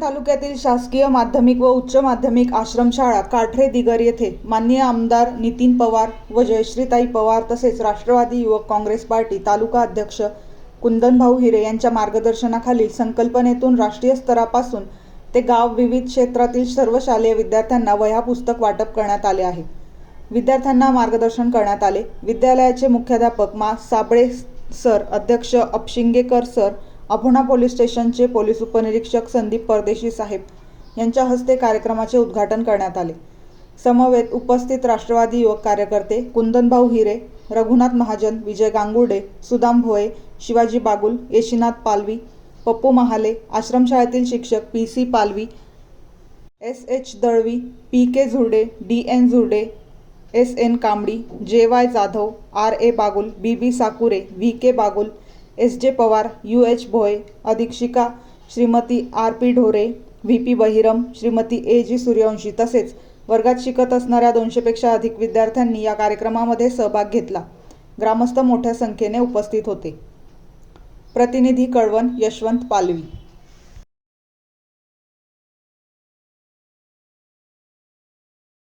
तालुक्यातील शासकीय माध्यमिक व उच्च माध्यमिक आश्रमशाळा काठरे दिगर येथे माननीय आमदार नितीन पवार व जयश्रीताई पवार तसेच राष्ट्रवादी युवक काँग्रेस पार्टी तालुका अध्यक्ष कुंदनभाऊ हिरे यांच्या मार्गदर्शनाखालील संकल्पनेतून राष्ट्रीय स्तरापासून ते गाव विविध क्षेत्रातील सर्व शालेय विद्यार्थ्यांना वह्या पुस्तक वाटप करण्यात आले आहे. विद्यार्थ्यांना मार्गदर्शन करण्यात आले. विद्यालयाचे मुख्याध्यापक मा. साबळे सर अध्यक्ष अपशिंगेकर सर अभोणा पोलीस स्टेशनचे पोलीस उपनिरीक्षक संदीप परदेशी साहेब यांच्या हस्ते कार्यक्रमाचे उद्घाटन करण्यात आले. समवेत उपस्थित राष्ट्रवादी युवक कार्यकर्ते कुंदनभाऊ हिरे रघुनाथ महाजन विजय गांगुर्डे सुदाम भोये शिवाजी बागुल येशीनाथ पालवी पप्पू महाले आश्रमशाळेतील शिक्षक P C Palvi S H Dalvi P K Zurde D N Zurde S N Kambadi J Y Jadhav R A Bagul B B Sakure V K Bagul S J Pawar U H Bhoye अधीक्षिका Shrimati R P Dhore V P Bahiram Shrimati A G Suryavanshi तसेच वर्गात शिकत असणाऱ्या दोनशेपेक्षा अधिक विद्यार्थ्यांनी या कार्यक्रमामध्ये सहभाग घेतला. ग्रामस्थ मोठ्या संख्येने उपस्थित होते. प्रतिनिधी कळवण यशवंत पालवी.